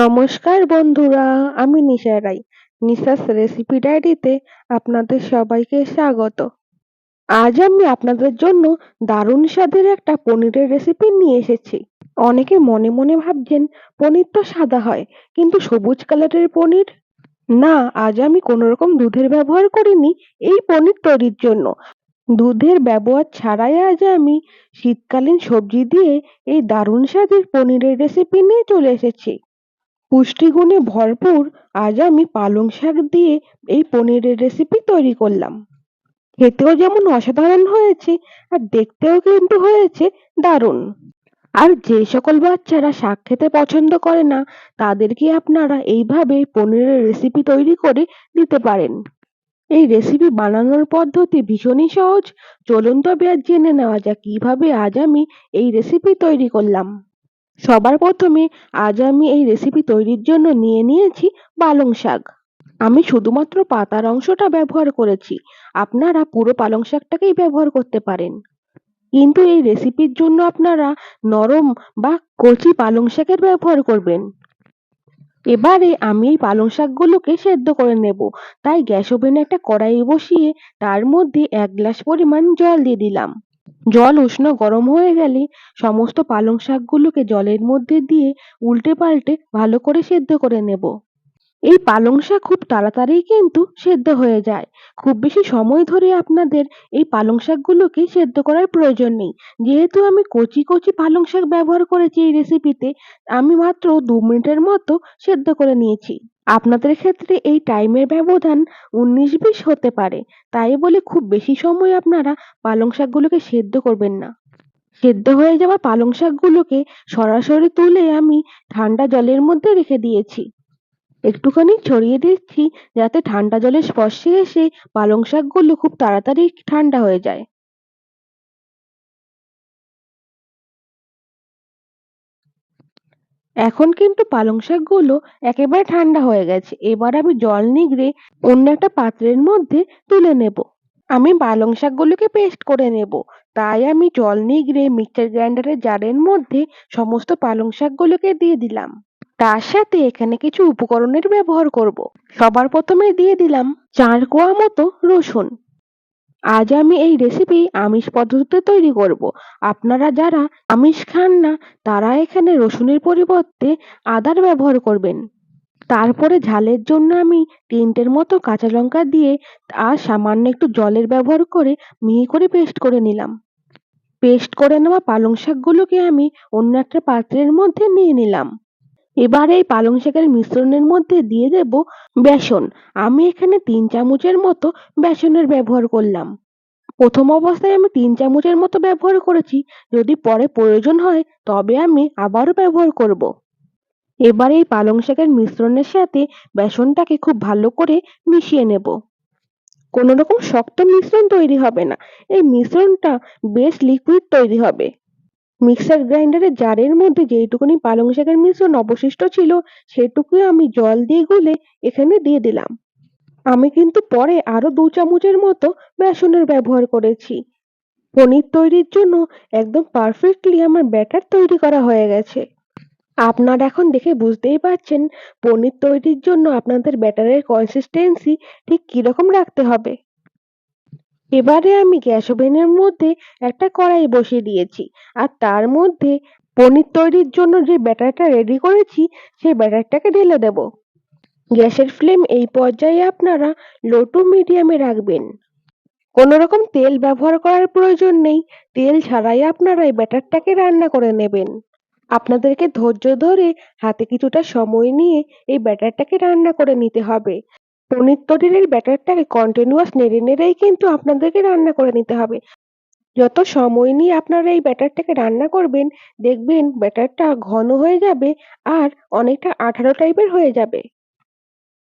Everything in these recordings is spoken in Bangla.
নমস্কার বন্ধুরা, আমি নিশা রাই নিশাস রেসিপি ডায়েরিতে আপনাদের সবাইকে স্বাগত। আজ আমি আপনাদের জন্য দারুণ স্বাদের একটা পনিরের রেসিপি নিয়ে এসেছি। অনেকে মনে মনে ভাবছেন, পনির তো সাদা হয়, কিন্তু সবুজ কালারের পনির? না, আজ আমি কোনো রকম দুধের ব্যবহার করিনি এই পনির তৈরির জন্য। দুধের ব্যবহার ছাড়াই আজ আমি শীতকালীন সবজি দিয়ে এই দারুণ স্বাদের পনিরের রেসিপি নিয়ে চলে এসেছি। পুষ্টিগুণে ভরপুর, আজ আমি পালং শাক দিয়ে এই পনিরের রেসিপি তৈরি করলাম। খেতেও যেমন অসাধারণ হয়েছে, আর দেখতেও কিন্তু হয়েছে দারুণ। আর যে সকল বাচ্চারা শাক খেতে পছন্দ করে না, তাদেরকে আপনারা এইভাবে পনিরের রেসিপি তৈরি করে দিতে পারেন। এই রেসিপি বানানোর পদ্ধতি ভীষণই সহজ। চলুন তবে জেনে নেওয়া যাক কীভাবে আজ আমি এই রেসিপি তৈরি করলাম। সবার প্রথমে আজ আমি এই রেসিপি তৈরির জন্য নিয়ে নিয়েছি পালং শাক। আমি শুধুমাত্র পাতার অংশটা ব্যবহার করেছি। আপনারা পুরো পালং শাকটাকেই ব্যবহার করতে পারেন। কিন্তু এই রেসিপির জন্য আপনারা নরম বা কচি পালং শাকের ব্যবহার করবেন। এবারে আমি এই পালং শাকগুলোকে সেদ্ধ করে নেব। তাই গ্যাস ওভেনে একটা কড়াই বসিয়ে তার মধ্যে এক গ্লাস পরিমাণ জল দিয়ে দিলাম। জল উষ্ণ গরম হয়ে গেলে সমস্ত পালং শাকগুলোকে জলের মধ্যে দিয়ে উল্টে পাল্টে ভালো করে সেদ্ধ করে নেব। এই পালং শাক খুব তাড়াতাড়ি কিন্তু সেদ্ধ হয়ে যায়। খুব বেশি সময় ধরে আপনাদের এই পালং শাকগুলোকে সেদ্ধ করার প্রয়োজন নেই। যেহেতু আমি কচি কচি পালং শাক ব্যবহার করেছি এই রেসিপিতে আমি মাত্র দু মিনিটের মতো সেদ্ধ করে নিয়েছি। আপনাদের ক্ষেত্রে এই টাইমের ব্যবধান উনিশ বিশ হতে পারে। তাই বলে খুব বেশি সময় আপনারা পালং শাকগুলোকে সেদ্ধ করবেন না। সেদ্ধ হয়ে যাওয়া পালং শাকগুলোকে সরাসরি তুলে আমি ঠান্ডা জলের মধ্যে রেখে দিয়েছি। একটুখানি ছড়িয়ে দিচ্ছি যাতে ঠান্ডা জলের স্পর্শে এসে পালং শাকগুলো খুব তাড়াতাড়ি ঠান্ডা হয়ে যায়। এখন কিন্তু পালং শাকগুলো একেবারে ঠান্ডা হয়ে গেছে। এবার আমি জল নিগড়ে অন্য একটা পাত্রের মধ্যে তুলে নেব। আমি পালং শাকগুলোকে পেস্ট করে নেব। তাই আমি জল নিগড়ে মিক্সার গ্রাইন্ডারের জারের মধ্যে সমস্ত পালং শাকগুলোকে দিয়ে দিলাম। তার সাথে এখানে কিছু উপকরণের ব্যবহার করব। সবার প্রথমে দিয়ে দিলাম চার কোয়া মতো রসুন। আজ আমি এই রেসিপি আমিষ পদ্ধতিতে তৈরি করব। আপনারা যারা আমিষ খান না, তারা এখানে রসুনের পরিবর্তে আদার ব্যবহার করবেন। তারপরে ঝালের জন্য আমি তিনটের মতো কাঁচা লঙ্কা দিয়ে আর সামান্য একটু জলের ব্যবহার করে মিহি করে পেস্ট করে নিলাম। পেস্ট করে নেওয়া পালং শাকগুলোকে আমি অন্য একটা পাত্রের মধ্যে নিয়ে নিলাম। এবার এই পালং শাকের মিশ্রণের মধ্যে দিয়ে দেব বেসন। আমি এখানে তিন চামচের মতো বেসনের ব্যবহার করলাম। প্রথম অবস্থায় আমি তিন চামচের মতো ব্যবহার করেছি। যদি পরে প্রয়োজন হয়, তবে আমি আবারও ব্যবহার করব। এবার এই পালং শাকের মিশ্রণের সাথে বেসনটাকে খুব ভালো করে মিশিয়ে নেব। কোনো রকম শক্ত মিশ্রণ তৈরি হবে না। এই মিশ্রণটা বেশ লিকুইড তৈরি হবে। মিক্সার গ্রাইন্ডারের জারের মধ্যে যেইটুকুনি পালং শাকের মিশ্রণ অবশিষ্ট ছিল, সেটুকুই আমি জল দিয়ে গুলে এখানে দিয়ে দিলাম। আমি কিন্তু পরে আরও দু চামচের মতো বেসনের ব্যবহার করেছি। পনির তৈরির জন্য একদম পারফেক্টলি আমার ব্যাটার তৈরি করা হয়ে গেছে। আপনারা এখন দেখে বুঝতেই পারছেন পনির তৈরির জন্য আপনাদের ব্যাটারের কনসিস্টেন্সি ঠিক কীরকম রাখতে হবে। এবারে আমি গ্যাস ওভেনের মধ্যে একটা কড়াই বসিয়ে দিয়েছি আর তার মধ্যে পনির তৈরির জন্য যে ব্যাটারটা রেডি করেছি, সেই ব্যাটারটাকে ঢেলে দেব। গ্যাসের ফ্লেম এই পর্যায়ে আপনারা লো টু মিডিয়ামে রাখবেন। কোনো রকম তেল ব্যবহার করার প্রয়োজন নেই, তেল ছাড়াই আপনারা এই ব্যাটারটাকে রান্না করে নেবেন। আপনাদেরকে ধৈর্য ধরে হাতে কিছুটা সময় নিয়ে এই ব্যাটারটাকে রান্না করে নিতে হবে। পনির তরির ব্যাটারটাকে কন্টিনিউয়াস নেড়ে নেড়েই কিন্তু আপনাদেরকে রান্না করে নিতে হবে। যত সময় নিয়ে আপনারা এই ব্যাটারটাকে রান্না করবেন, দেখবেন ব্যাটারটা ঘন হয়ে যাবে আর অনেকটা আঠালো টাইপের হয়ে যাবে।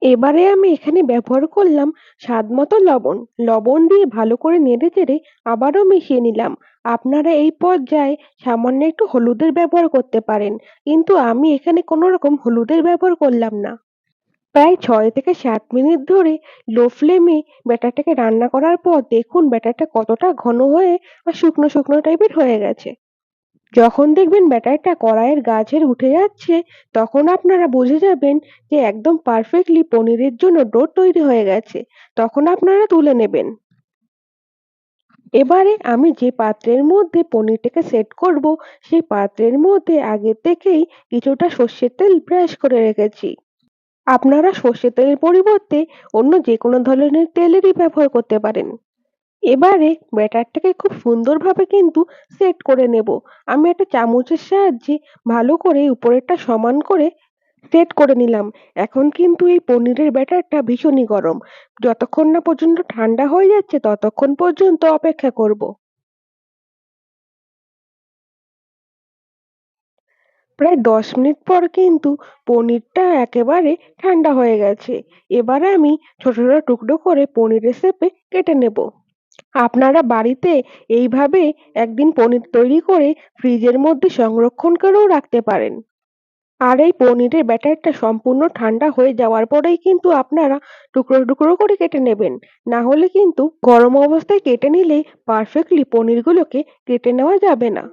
এবারে আমি এখানে ব্যবহার করলাম স্বাদ মতো লবণ। লবণ দিয়ে ভালো করে নেড়ে চেড়ে আবারও মিশিয়ে নিলাম। আপনারা এই পর্যায়ে সামান্য একটু হলুদের ব্যবহার করতে পারেন। কিন্তু আমি এখানে কোনো রকম হলুদের ব্যবহার করলাম না। প্রায় ছয় থেকে সাত মিনিট ধরে লো ফ্লেমে ব্যাটারটাকে রান্না করার পর দেখুন ব্যাটারটা কতটা ঘন হয়ে আর শুকনো শুকনো টাইপের হয়ে গেছে। যখন দেখবেন ব্যাটারটা কড়াইয়ের গা উঠে যাচ্ছে, তখন আপনারা বুঝে যাবেন যে একদম পারফেক্টলি পনিরের জন্য ডো তৈরি হয়ে গেছে। তখন আপনারা তুলে নেবেন। এবারে আমি যে পাত্রের মধ্যে পনিরটাকে সেট করব, সেই পাত্রের মধ্যে আগে থেকেই কিছুটা সর্ষের তেল ব্রাশ করে রেখেছি। আপনারা সর্ষের তেলের পরিবর্তে অন্য যে কোনো ধরনের তেলেরই ব্যবহার করতে পারেন। এবারে ব্যাটারটাকে খুব সুন্দরভাবে কিন্তু সেট করে নেব। আমি একটা চামচের সাহায্যে ভালো করে উপরেরটা সমান করে সেট করে নিলাম। এখন কিন্তু এই পনিরের ব্যাটারটা ভীষণই গরম। যতক্ষণ না পর্যন্ত ঠান্ডা হয়ে যাচ্ছে, ততক্ষণ পর্যন্ত অপেক্ষা করব। প্রায় দশ মিনিট পর কিন্তু পনিরটা একেবারে ঠান্ডা হয়ে গেছে। এবারে আমি ছোট ছোট টুকরো করে পনিরের শেপে কেটে নেব। আপনারা বাড়িতে এইভাবে একদিন পনির তৈরি করে ফ্রিজের মধ্যে সংরক্ষণ করেও রাখতে পারেন। আর এই পনিরের ব্যাটারটা সম্পূর্ণ ঠান্ডা হয়ে যাওয়ার পরেই কিন্তু আপনারা টুকরো টুকরো করে কেটে নেবেন। না হলে কিন্তু গরম অবস্থায় কেটে নিলে পারফেক্টলি পনিরগুলোকে কেটে নেওয়া যাবে না।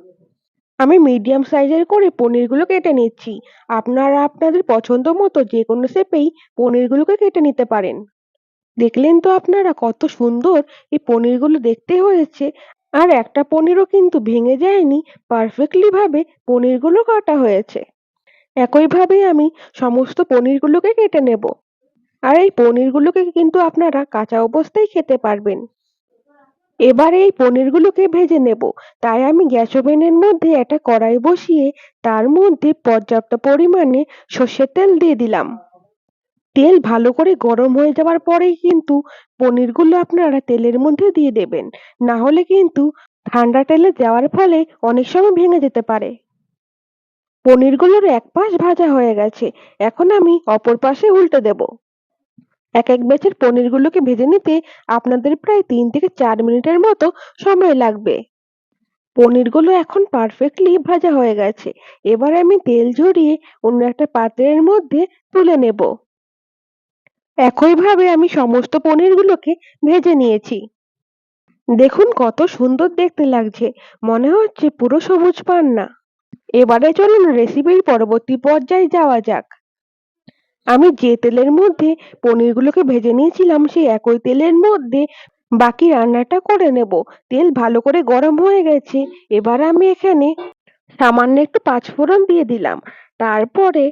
আমি মিডিয়াম সাইজের করে পনিরগুলো কেটে নিচ্ছি। আপনারা আপনাদের পছন্দ মতো যে কোনো শেপেই পনিরগুলোকে কেটে নিতে পারেন। দেখলেন তো আপনারা কত সুন্দর এই পনিরগুলো দেখতে হয়েছে। আর একটা পনিরও কিন্তু ভেঙে যায়নি পারফেক্টলি ভাবে পনিরগুলো কাটা হয়েছে। একইভাবে আমি সমস্ত পনিরগুলোকে কেটে নেব। আর এই পনিরগুলোকে কিন্তু আপনারা কাঁচা অবস্থায় খেতে পারবেন। এবারে এই পনিরগুলোকে ভেজে নেব। তাই আমি গ্যাস ওভেনের মধ্যে একটা কড়াই বসিয়ে তার মধ্যে পর্যাপ্ত পরিমাণে সর্ষের তেল দিয়ে দিলাম। তেল ভালো করে গরম হয়ে যাওয়ার পরেই কিন্তু পনিরগুলো আপনারা তেলের মধ্যে দিয়ে দেবেন। না হলে কিন্তু ঠান্ডা তেলে দেওয়ার ফলে অনেক সময় ভেঙে যেতে পারে। পনিরগুলোর এক পাশ ভাজা হয়ে গেছে। এখন আমি অপর পাশে উল্টে দেব। এক এক ব্যাচের পনিরগুলোকে ভেজে নিতে আপনাদের প্রায় তিন থেকে চার মিনিটের মতো সময় লাগবে। পনিরগুলো এখন পারফেক্টলি ভাজা হয়ে গেছে। এবার আমি তেল ঝরিয়ে অন্য একটা পাত্রের মধ্যে তুলে নেব। একইভাবে আমি সমস্ত পনিরগুলোকে ভেজে নিয়েছি। দেখুন কত সুন্দর দেখতে লাগছে। মনে হচ্ছে পুরো সবুজ পান্না। এবারে চলুন রেসিপির পরবর্তী পর্যায়ে যাওয়া যাক। আমি যে তেলের মধ্যে পনিরগুলোকে ভেজে নিয়েছিলাম, সেই একই তেলের মধ্যে বাকি রান্নাটা করে নেব। তেল ভালো করে গরম হয়ে গেছে। এবার আমি এখানে সামান্য একটু পাঁচফোড়ন দিয়ে দিলাম। তারপরে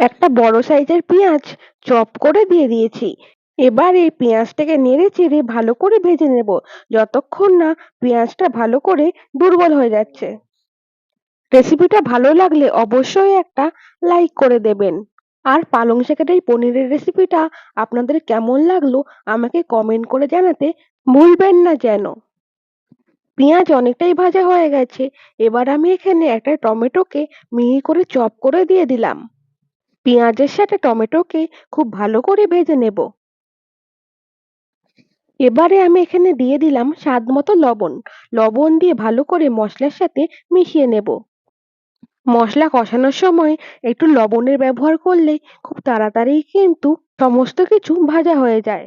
একটা বড় সাইজের পেঁয়াজ চপ করে দিয়ে দিয়েছি। এবার এই পেঁয়াজটাকে নেড়ে চেড়ে ভালো করে ভেজে নেব। যতক্ষণ না পেঁয়াজটা ভালো করে দুর্বল হয়ে যাচ্ছে। রেসিপিটা ভালো লাগলে অবশ্যই একটা লাইক করে দেবেন। আর পালং শাকের এই পনিরের রেসিপিটা আপনাদের কেমন লাগল, আমাকে কমেন্ট করে জানাতে ভুলবেন না যেন। পেঁয়াজ অনেকটাই ভাজা হয়ে গেছে, এবার আমি এখানে একটা টমেটোকে মিহি করে চপ করে দিয়ে দিলাম। পেঁয়াজের সাথে টমেটোকে খুব ভালো করে ভেজে নেব। এবারে আমি এখানে দিয়ে দিলাম স্বাদ মতো লবণ। লবণ দিয়ে ভালো করে মশলার সাথে মিশিয়ে নেব। মশলা কষানোর সময় একটু লবণের ব্যবহার করলে খুব তাড়াতাড়ি কিন্তু সমস্ত কিছু ভাজা হয়ে যায়।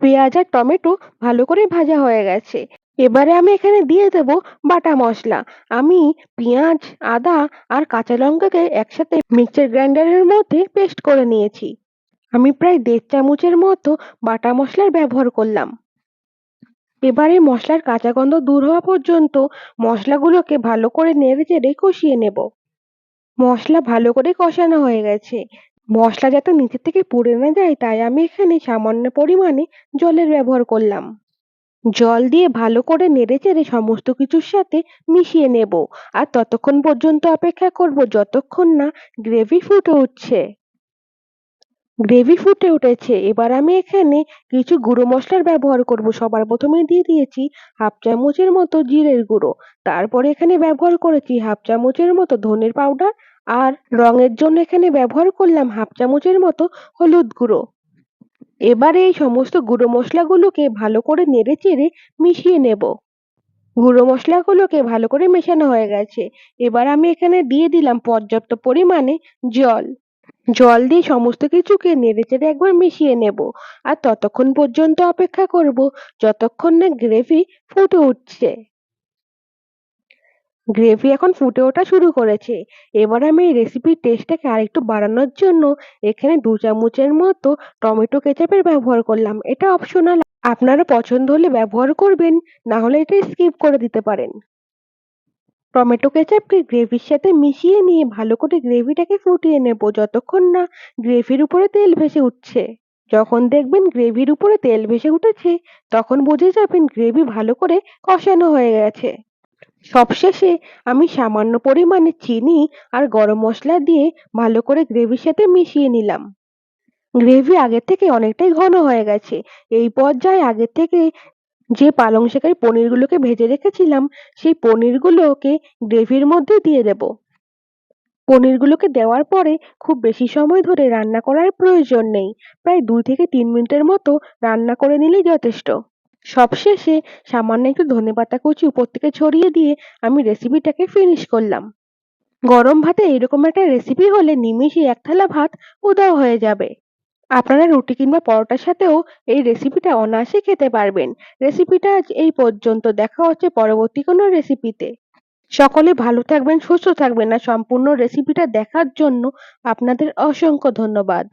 পেঁয়াজ আর টমেটো ভালো করে ভাজা হয়ে গেছে। এবারে আমি এখানে দিয়ে দেব বাটা মশলা। আমি পেঁয়াজ, আদা আর কাঁচা লঙ্কাকে একসাথে মিক্সার গ্রাইন্ডারের মধ্যে পেস্ট করে নিয়েছি। আমি প্রায় দেড় চামচের মতো বাটা মশলার ব্যবহার করলাম। এবারে মশলার কাঁচা গন্ধ দূর হওয়া পর্যন্ত মশলাগুলোকে ভালো করে নেড়ে চেড়ে কষিয়ে নেব। মশলা ভালো করে কষানো হয়ে গেছে। মশলা যাতে নিচে থেকে পুড়ে না যায়, তাই আমি এখানে সামান্য পরিমাণে জলের ব্যবহার করলাম। জল দিয়ে ভালো করে নেড়ে চেড়ে সমস্ত কিছুর সাথে মিশিয়ে নেব। আর ততক্ষণ পর্যন্ত অপেক্ষা করব যতক্ষণ না গ্রেভি ফুটে উঠছে। গ্রেভি ফুটে উঠেছে। এবার আমি এখানে কিছু গুঁড়ো মশলার ব্যবহার করব। সবার প্রথমে দিয়ে দিয়েছি হাফ চামচের মতো জিরের গুঁড়ো। তারপরে এখানে ব্যবহার করেছি হাফ চামচের মতো ধনের পাউডার আর রঙের জন্য এখানে ব্যবহার করলাম হাফ চামচের মতো হলুদ গুঁড়ো। এবারে এই সমস্ত গুঁড়ো মশলাগুলোকে ভালো করে নেড়ে চেড়ে মিশিয়ে নেব। গুঁড়ো মশলাগুলোকে ভালো করে মেশানো হয়ে গেছে। এবার আমি এখানে দিয়ে দিলাম পর্যাপ্ত পরিমাণে জল। জল দিয়ে সমস্ত কিছুকে নেড়েচেড়ে একবার মিশিয়ে নেব। আর ততক্ষণ পর্যন্ত অপেক্ষা করব যতক্ষণ না গ্রেভি ফুটে উঠছে। গ্রেভি এখন ফুটে ওঠা শুরু করেছে। এবার আমি এই রেসিপির টেস্টটাকে আরেকটু বাড়ানোর জন্য এখানে দু চামচের মতো টমেটো কেচাপের ব্যবহার করলাম। এটা অপশনাল আপনারা পছন্দ হলে ব্যবহার করবেন, না হলে এটা স্কিপ করে দিতে পারেন। টমেটো কেচাপকে গ্রেভির সাথে মিশিয়ে নিয়ে ভালো করে গ্রেভিটাকে ফুটিয়ে নেব যতক্ষণ না গ্রেভির উপরে তেল ভেসে উঠছে। যখন দেখবেন গ্রেভির উপরে তেল ভেসে উঠেছে, তখন বুঝে যাবেন গ্রেভি ভালো করে কষানো হয়ে গেছে। সবশেষে আমি সামান্য পরিমাণে চিনি আর গরম মশলা দিয়ে ভালো করে গ্রেভির সাথে মিশিয়ে নিলাম। গ্রেভি আগের থেকে অনেকটাই ঘন হয়ে গেছে। এই পর্যায়ে আগের থেকে যে পালং শাকের পনিরগুলোকে ভেজে রেখেছিলাম, সেই পনিরগুলোকে গ্রেভির মধ্যে দিয়ে দেব। পনিরগুলোকে দেওয়ার পরে খুব বেশি সময় ধরে রান্না করার প্রয়োজন নেই। প্রায় দুই থেকে তিন মিনিটের মতো রান্না করে নিলেই যথেষ্ট। সবশেষে সামান্য একটু ধনেপাতা কুচি উপর থেকে ছড়িয়ে দিয়ে আমি রেসিপিটাকে ফিনিশ করলাম। গরম ভাতে এরকম একটা রেসিপি হলে নিমেষেই এক থালা ভাত উধাও হয়ে যাবে। আপনারা রুটি কিংবা পরোটার সাথেও এই রেসিপিটা অনায়াসে খেতে পারবেন। রেসিপিটা আজ এই পর্যন্ত। দেখা হচ্ছে পরবর্তী কোনো রেসিপিতে সকলে ভালো থাকবেন, সুস্থ থাকবেন। আর সম্পূর্ণ রেসিপিটা দেখার জন্য আপনাদের অসংখ্য ধন্যবাদ।